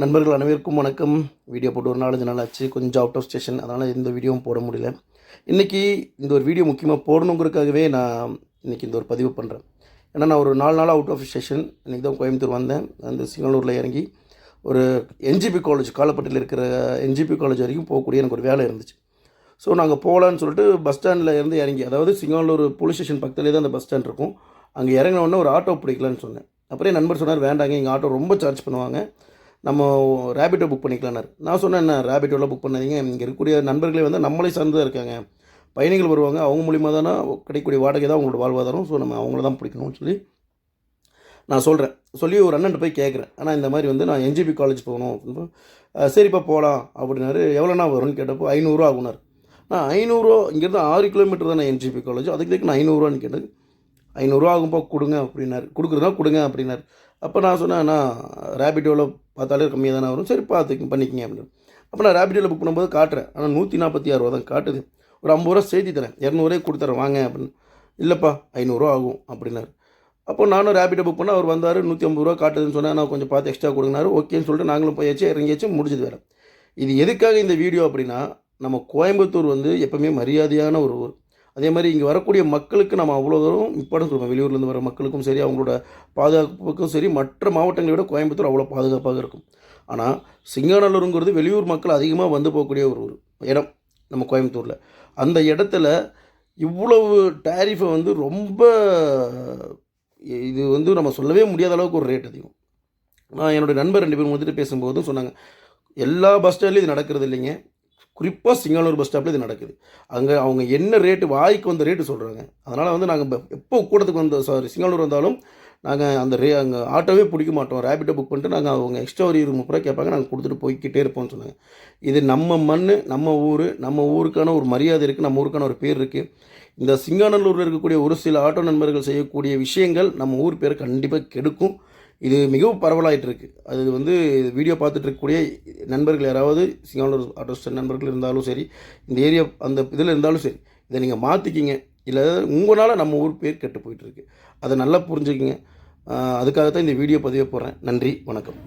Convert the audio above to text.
நண்பர்கள் அனைவருக்கும் வணக்கம். வீடியோ போட்டு ஒரு நாலஞ்சு நாள் ஆச்சு. கொஞ்சம் அவுட் ஆஃப் ஸ்டேஷன் அதனால் இந்த வீடியோவும் போட முடியல. இன்றைக்கி இந்த ஒரு வீடியோ முக்கியமாக போடணுங்கிறதுக்காகவே நான் இன்றைக்கி இந்த ஒரு பதிவு பண்ணுறேன் ஏன்னா நான் ஒரு நாலு நாள் அவுட் ஆஃப் ஸ்டேஷன் இன்றைக்கி தான் கோயம்புத்தூர் வந்தேன். அந்த சிங்களூரில் இறங்கி ஒரு என்ஜிபி காலேஜ் காலப்பட்டியில் இருக்கிற என்ஜிபி காலேஜ் வரைக்கும் போகக்கூடிய எனக்கு ஒரு வேலை இருந்துச்சு. ஸோ நாங்கள் போகலான்னு சொல்லிட்டு பஸ் ஸ்டாண்டில் இருந்து இறங்கி அதாவது சிங்களூர் போலீஸ் ஸ்டேஷன் பக்கத்துலேயே தான் அந்த பஸ் ஸ்டாண்ட் இருக்கும். அங்கே இறங்கினோடனே ஒரு ஆட்டோ பிடிக்கலான்னு சொன்னேன். அப்புறம் நண்பர் சொன்னார் வேண்டாங்க எங்கள் ஆட்டோ ரொம்ப சார்ஜ் பண்ணுவாங்க. நம்ம ரேபிட்டோ புக் பண்ணிக்கலான்னாரு நான் சொன்னேன் என்ன ரேபிட்டோலாம் புக் பண்ணாதீங்க. இங்கே இருக்கக்கூடிய நண்பர்களே வந்து நம்மளே சார்ந்து தான் இருக்காங்க. பயணிகள் வருவாங்க. அவங்க மூலியமாக தானே கிடைக்கக்கூடிய வாடகை தான் அவங்களோட வாழ்வாதாரம். ஸோ நம்ம அவங்கள தான் பிடிக்கணும்னு சொல்லி நான் சொல்கிறேன் சொல்லி ஒரு அண்ணன் போய் கேட்குறேன் ஆனால் இந்த மாதிரி வந்து நான் என்ஜிபி காலேஜ் போகணும். அப்படின்னு சரிப்பா போகலாம் அப்படின்னாரு. எவ்வளோண்ணா வரும்னு கேட்டப்போ ஐநூறுரூவா ஆகுனார். நான் ஐநூறுரூவா இங்கேருந்து ஆறு கிலோமீட்டர் தானே என்ஜிபி காலேஜ் அதுக்கு நான் ஐநூறுரூவான்னு கேட்டது ஐநூறுரூவா ஆகும்பா கொடுங்க அப்படின்னாரு. கொடுக்குறதா கொடுங்க அப்படின்னாரு. அப்போ நான் சொன்னேன் நான் ரேபிட்டோவில் பார்த்தாலே கம்மியாக தானே வரும். சரி பார்த்து பண்ணிக்கங்க அப்படின்னு அப்போ நான் ரேபிட்டோவில் புக் பண்ணும்போது காட்டுறேன். ஆனால் நூற்றி நாற்பத்தி ஆறு ரூபா தான் காட்டுது. ஒரு ஐம்பது ரூபா சேர்த்தி தரேன். இரநூறுவா கொடுத்துறேன் வாங்க அப்படின்னு. இல்லைப்பா ஐநூறுரூவா ஆகும் அப்படின்னாரு. அப்போ நானும் ரேபிட்டோ புக் பண்ண அவர் வந்தார் நூற்றி ஐம்பது ரூபா காட்டுதுன்னு சொன்னால் நான் கொஞ்சம் பார்த்து எக்ஸ்ட்ரா கொடுங்கனாரு ஓகேன்னு சொல்லிட்டு நாங்களும் போயாச்சு இறங்கியாச்சு முடிஞ்சது வேறு இது எதுக்காக இந்த வீடியோ அப்படின்னா நம்ம கோயம்புத்தூர் வந்து எப்போவுமே மரியாதையான ஒரு ஊர். அதே மாதிரி இங்கே வரக்கூடிய மக்களுக்கு நம்ம அவ்வளோ தூரம் இம்பார்ட்டன்ஸ் கொடுப்போம். வெளியூர்லேருந்து வர மக்களுக்கும் சரி அவங்களோட பாதுகாப்புக்கும் சரி மற்ற மாவட்டங்களை விட கோயம்புத்தூர் அவ்வளோ பாதுகாப்பாக இருக்கும். ஆனால் சிங்காநல்லூருங்கிறது வெளியூர் மக்கள் அதிகமாக வந்து போகக்கூடிய ஒரு இடம் நம்ம கோயம்புத்தூரில். அந்த இடத்துல இவ்வளவு டேரிஃபை வந்து ரொம்ப இது வந்து நம்ம சொல்லவே முடியாத அளவுக்கு ஒரு ரேட் அதிகம். நான் என்னுடைய நண்பர் ரெண்டு பேரும் வந்துட்டு பேசும்போதும் சொன்னாங்க எல்லா பஸ் ஸ்டாண்ட்லேயும் இது நடக்கிறது இல்லைங்க. குறிப்பாக சிங்கானூர் பஸ் ஸ்டாப்பில் இது நடக்குது. அங்கே அவங்க என்ன ரேட்டு வாய்க்கு வந்த ரேட்டு சொல்கிறாங்க அதனால் வந்து நாங்கள் எப்போ கூடத்துக்கு வந்த சாரி சிங்கானூர் வந்தாலும் நாங்கள் அந்த ரே அங்கே ஆட்டோவே பிடிக்க மாட்டோம். ரேபிட்டோ புக் பண்ணிட்டு நாங்கள் அவங்க எக்ஸ்ட்ரா ஒரு இருபது முப்பது ரூபா கேட்பாங்க. நாங்கள் கொடுத்துட்டு போய்க்கிட்டே இருப்போம்னு சொன்னாங்க. இது நம்ம மண் நம்ம ஊர் நம்ம ஊருக்கான ஒரு மரியாதை இருக்குது நம்ம ஊருக்கான ஒரு பேர் இருக்குது இந்த சிங்கானல்லூரில் இருக்கக்கூடிய ஒரு சில ஆட்டோ நண்பர்கள் செய்யக்கூடிய விஷயங்கள் நம்ம ஊர் பேரை கண்டிப்பாக கெடுக்கும். இது மிகவும் பரவலாகிட்டு இருக்குது அது வந்து வீடியோ பார்த்துட்டு இருக்கக்கூடிய நண்பர்கள் யாராவது சிங்கானூர் ஆட்டோ நண்பர்கள் இருந்தாலும் சரி இந்த ஏரியா அந்த இதில் இருந்தாலும் சரி இதை நீங்கள் மாற்றிக்கிங்க இல்லை உங்களால் நம்ம ஊர் பேர் கெட்டு போயிட்டுருக்கு. அதை நல்லா புரிஞ்சுக்கிங்க. அதுக்காகத்தான் அதுக்காக தான் இந்த வீடியோ பதிவே போடுறேன். நன்றி வணக்கம்.